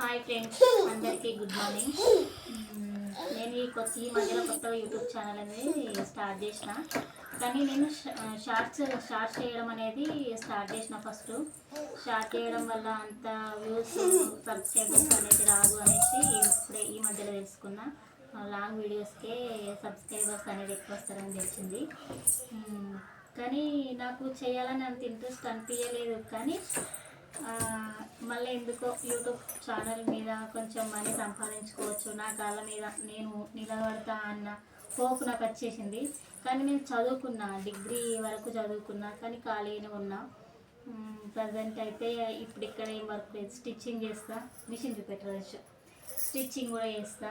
Hi friends అందరికీ good morning నేను ఈ కొత్త ఈ మధ్యలో కొత్తగా యూట్యూబ్ ఛానల్ అనేది స్టార్ట్ చేసిన. కానీ నేను షార్ట్స్ షార్ట్స్ చేయడం అనేది స్టార్ట్ చేసిన ఫస్ట్ షార్ట్ చేయడం వల్ల అంత వ్యూస్ సబ్స్క్రైబర్స్ అనేది రాదు అనేసి ఇప్పుడే ఈ మధ్యలో తెలుసుకున్నా. లాంగ్ వీడియోస్కే సబ్స్క్రైబర్స్ అనేది ఎక్కువ వస్తారని తెలిసింది. కానీ నాకు చేయాలని అంత ఇంట్రెస్ట్ అనిపించలేదు కానీ మళ్ళీ ఎందుకో యూట్యూబ్ ఛానల్ మీద కొంచెం మనీ సంపాదించుకోవచ్చు. నా కాళ్ళ మీద నేను నిలబడతా అన్న హోప్ నాకు వచ్చేసింది. కానీ నేను చదువుకున్నా డిగ్రీ వరకు చదువుకున్నా కానీ ఖాళీగానే ఉన్నా. ప్రజెంట్ అయితే ఇప్పుడు ఇక్కడ ఏం వర్క్ లేదు. స్టిచ్చింగ్ చేస్తా. మిషన్ చూపెట్టవచ్చు స్టిచ్చింగ్ కూడా చేస్తా.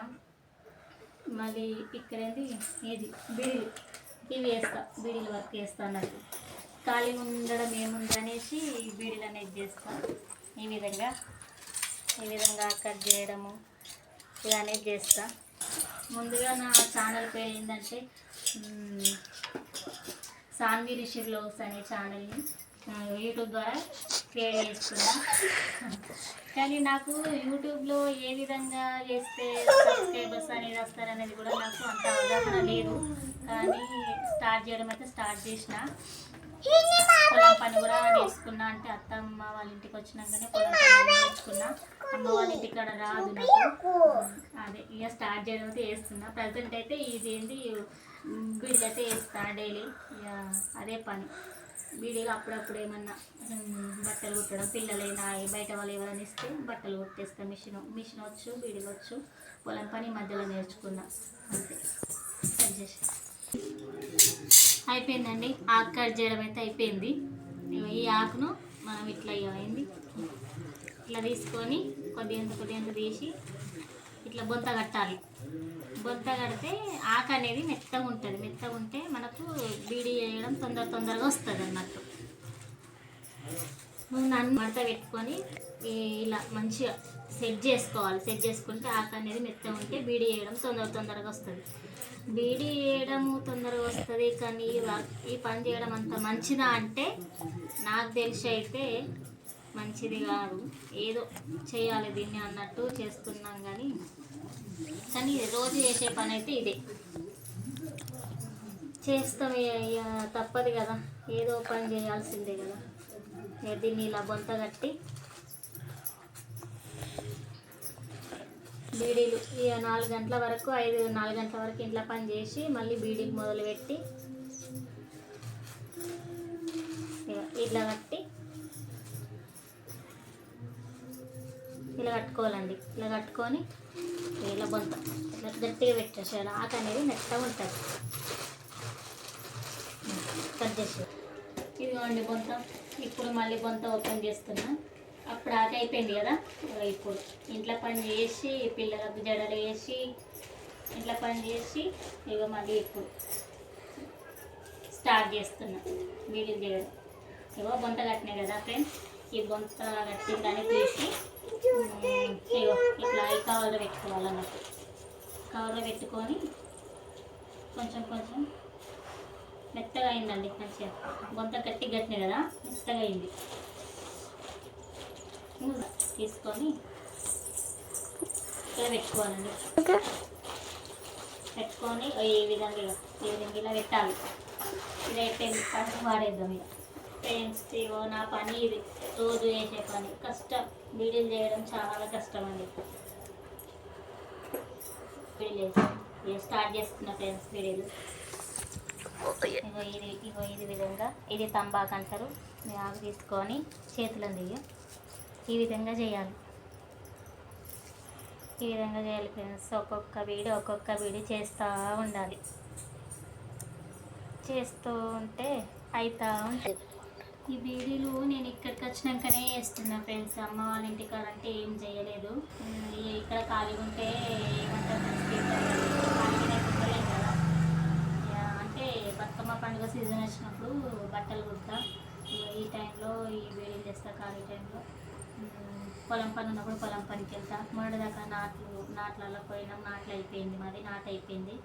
మళ్ళీ ఇక్కడ ఏంటి ఏది? బీడీలు. ఇవి వేస్తా. బీడీలు వర్క్ చేస్తా అన్నట్టు. ఖాళీ ఉండడం ఏముంది అనేసి బీడీలు అనేది చేస్తాం. ఈ విధంగా ఈ విధంగా కట్ చేయడము ఇది అనేది చేస్తా. ముందుగా నా ఛానల్ పేరు ఏంటంటే సాన్వి రిషి బ్లౌస్ అనే ఛానల్ని యూట్యూబ్ ద్వారా క్రియేట్ చేసుకున్నా. కానీ నాకు యూట్యూబ్లో ఏ విధంగా చేస్తే సబ్స్క్రైబర్స్ అనేది వస్తారనేది కూడా నాకు అంత అవగాహన లేదు. కానీ స్టార్ట్ చేయడం అయితే స్టార్ట్ చేసిన. పొలం పని కూడా నేర్చుకున్నా అంటే అత్తమ్మ వాళ్ళ ఇంటికి వచ్చినాకనే పొలం పని నేర్చుకున్నా అమ్మ వాళ్ళ ఇంటి కాడ రాదు నాకు. అదే ఇక స్టార్ట్ చేయడం అయితే వేస్తున్నా ప్రజెంట్ అయితే ఇది ఏంది బీడీలు అయితే వేస్తా డైలీ ఇక అదే పని. బీడీలు అప్పుడప్పుడు ఏమన్నా బట్టలు కుట్టడం పిల్లలైనా బయట వాళ్ళు ఎవరైనా ఇస్తే బట్టలు కుట్టేస్తాం. మిషన్ మిషన్ వచ్చు బీడీలు వచ్చు. పొలం పని మధ్యలో నేర్చుకున్నా. అంతే. కట్ చేసి. అయిపోయిందండి. ఆకు కట్ చేయడం అయితే అయిపోయింది. ఈ ఆకును మనం ఇట్లా అయింది ఇట్లా తీసుకొని కొద్దిగంత కొద్దిగంత తీసి ఇట్లా బొంత కట్టాలి. బొంత కడితే ఆకు అనేది మెత్తగా ఉంటుంది. మెత్తగా ఉంటే మనకు బీడి చేయడం తొందర తొందరగా వస్తుంది అన్నట్టు. నన్ను మడత పెట్టుకొని ఇలా మంచిగా సెట్ చేసుకోవాలి. సెట్ చేసుకుంటే ఆకు అనేది మెత్తగా ఉంటే బీడి చేయడం తొందర తొందరగా వస్తుంది. బీడీ చేయడము తొందరగా వస్తుంది కానీ ఈ ఈ పని చేయడం అంత మంచిదా అంటే నాకు తెలిసి అయితే మంచిది కాదు. ఏదో చేయాలి దీన్ని అన్నట్టు చేస్తున్నాం కానీ కానీ రోజు చేసే పని అయితే ఇదే. చేస్తాం ఇక తప్పదు కదా. ఏదో పని చేయాల్సిందే కదా. ఇక దీన్ని ఇలా బొంత కట్టి బీడీలు. ఇక నాలుగు గంటల వరకు ఐదు నాలుగు గంటల వరకు ఇంట్లో పని చేసి మళ్ళీ బీడీకి మొదలుపెట్టి ఇట్లా కట్టి ఇలా కట్టుకోవాలండి. ఇలా కట్టుకొని ఇలా బొంత ఇట్లా గట్టిగా పెట్టేసేయాలి. ఆకు అనేది నెట్ట ఉంటుంది. కట్ చేసి ఇదిగోండి బొంత. ఇప్పుడు మళ్ళీ బొంత ఓపెన్ చేస్తున్నా. అప్పుడు ఆక అయిపోయింది కదా. ఇప్పుడు ఇంట్లో పని చేసి పిల్లలకు జడలు వేసి ఇంట్లో పని చేసి ఇక మళ్ళీ ఇప్పుడు స్టార్ట్ చేస్తున్నా వీడియో చేయడం. ఇగో బొంత కట్టినాయి కదా ఫ్రెండ్స్? ఈ బొంత కట్టిన దాన్ని తీసి ఇగో ఇట్లా ఈ కవర్లో పెట్టుకోవాలన్నట్టు కవర్లో పెట్టుకొని కొంచెం కొంచెం మెత్తగా అయిందండి మంచిగా. బొంత గట్టి కట్టినాయి కదా మెత్తగా అయింది. తీసుకొని ఇలా పెట్టుకోవాలండి. పెట్టుకొని ఈ విధంగా ఇలా ఈ విధంగా ఇలా పెట్టాలి. ఇది అయిపోయింది పని వాడేద్దాం ఇక ఫ్రెండ్స్ ఇగో నా పని ఇది. రోజు చేసే పని. కష్టం. వీడియోలు చేయడం చాలా కష్టం అండి వీడియోలు స్టార్ట్ చేస్తున్నా ఫ్రెండ్స్ వీడియోలు. ఇగో ఇది ఇగో ఇది విధంగా ఇది తంబాకు అంటారు. ఆకు తీసుకొని చేతులను దిగి ఈ విధంగా చేయాలి. ఈ విధంగా చేయాలి ఫ్రెండ్స్ ఒక్కొక్క వీడి ఒక్కొక్క వీడి చేస్తూ ఉండాలి. చేస్తూ ఉంటే అవుతూ ఉంటుంది ఈ బీడీలు నేను ఇక్కడికి వచ్చినాకనే వేస్తున్నా ఫ్రెండ్స్ అమ్మ వాళ్ళ ఇంటికాడ అంటే ఏం చేయలేదు. ఇక్కడ ఖాళీగా ఉంటే ఏమంటారు కదా. యా, అంటే బతుకమ్మ పండుగ సీజన్ వచ్చినప్పుడు బట్టలు కుడతా. ఈ టైంలో ఈ వేడి చేస్తా ఖాళీ టైంలో. పొలం పని ఉన్నప్పుడు పొలం పనికి వెళ్తా. మొన్నటిదాకా నాట్లు నాట్లలో పోయినాం నాట్లు అయిపోయింది మాది నాటు అయిపోయింది.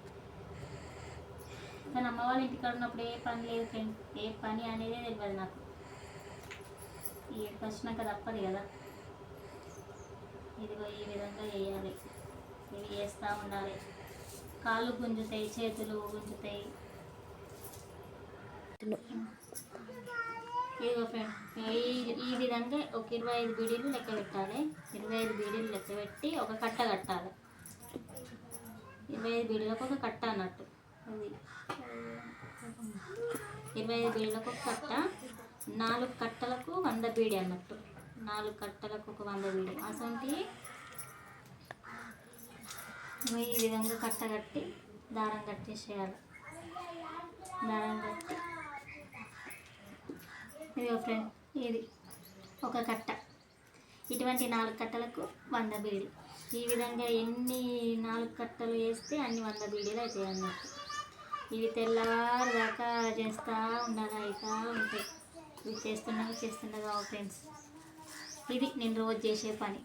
కానీ అమ్మ వాళ్ళ ఇంటికాడ ఉన్నప్పుడు ఏ పని లేదు ఫ్రెండ్ ఏ పని అనేదే తెలియదు నాకు. ఈ వచ్చినాక తప్పదు కదా. ఇదిగో ఈ విధంగా వేయాలి ఇవి వేస్తూ ఉండాలి. కాళ్ళు గుంజుతాయి చేతులు గుంజుతాయి. ఇదిగో ఫ్రెండ్ ఈ ఈ విధంగా ఒక ఇరవై ఐదు బీడీలు లెక్క పెట్టాలి. ఇరవై ఐదు బీడీలు లెక్క పెట్టి ఒక కట్ట కట్టాలి. ఇరవై ఐదు బీడీలకు ఒక కట్ట అన్నట్టు. అది. ఇరవై ఐదు బీడీలకు ఒక కట్ట నాలుగు కట్టలకు వంద బీడి అన్నట్టు. నాలుగు కట్టలకు ఒక వంద బీడి. అసొంటి ఈ విధంగా కట్ట కట్టి దారం కట్టేసేయాలి దారం కట్టి ఇదిగో ఫ్రెండ్ ఇది ఒక కట్ట. ఇటువంటి నాలుగు కట్టలకు వంద బీడి ఈ విధంగా ఎన్ని నాలుగు కట్టలు వేస్తే అన్ని వంద బీడీలు అవుతాయి అన్నట్టు. ఇవి తెల్లారి దాకా చేస్తూ ఉండాలి అవుతా ఉంటాయి. ఇవి చేస్తుండగా చేస్తుండగా ఫ్రెండ్స్ ఇది నేను రోజు చేసే పని.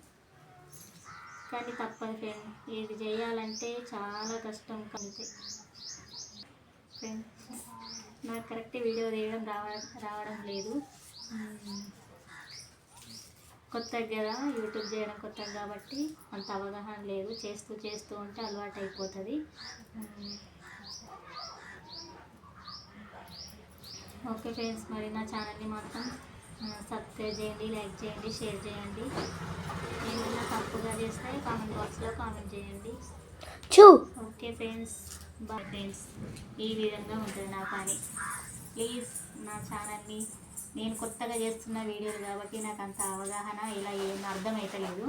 కానీ తప్పదు ఫ్రెండ్ ఇది చేయాలంటే చాలా కష్టం కలితే ఫ్రెండ్స్ నాకు కరెక్ట్ వీడియో తీయడం రావ రావడం లేదు. కొత్తగా కదా యూట్యూబ్ చేయడం కొత్తగా కాబట్టి అంత అవగాహన లేదు. చేస్తూ చేస్తూ ఉంటే అలవాటు అయిపోతుంది. ఓకే ఫ్రెండ్స్ మరి నా ఛానల్ని మాత్రం సబ్స్క్రైబ్ చేయండి లైక్ చేయండి షేర్ చేయండి. ఏమైనా తప్పుగా చేస్తే కామెంట్ బాక్స్లో కామెంట్ చేయండి. చూ. ఓకే ఫ్రెండ్స్ బాయ్ ఫ్రెండ్స్ ఈ విధంగా ఉంటుంది నా పని. ప్లీజ్ నా ఛానల్ని నేను కొత్తగా చేస్తున్న వీడియోలు కాబట్టి నాకు అంత అవగాహన ఇలా ఏం అర్థమవుతలేదు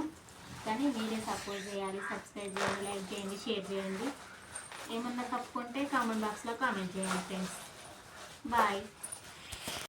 కానీ మీరే సపోర్ట్ చేయాలి సబ్స్క్రైబ్ చేయండి లైక్ చేయండి షేర్ చేయండి. ఏమన్నా తప్పు ఉంటే కామెంట్ బాక్స్లో కామెంట్ చేయండి ఫ్రెండ్స్. బాయ్.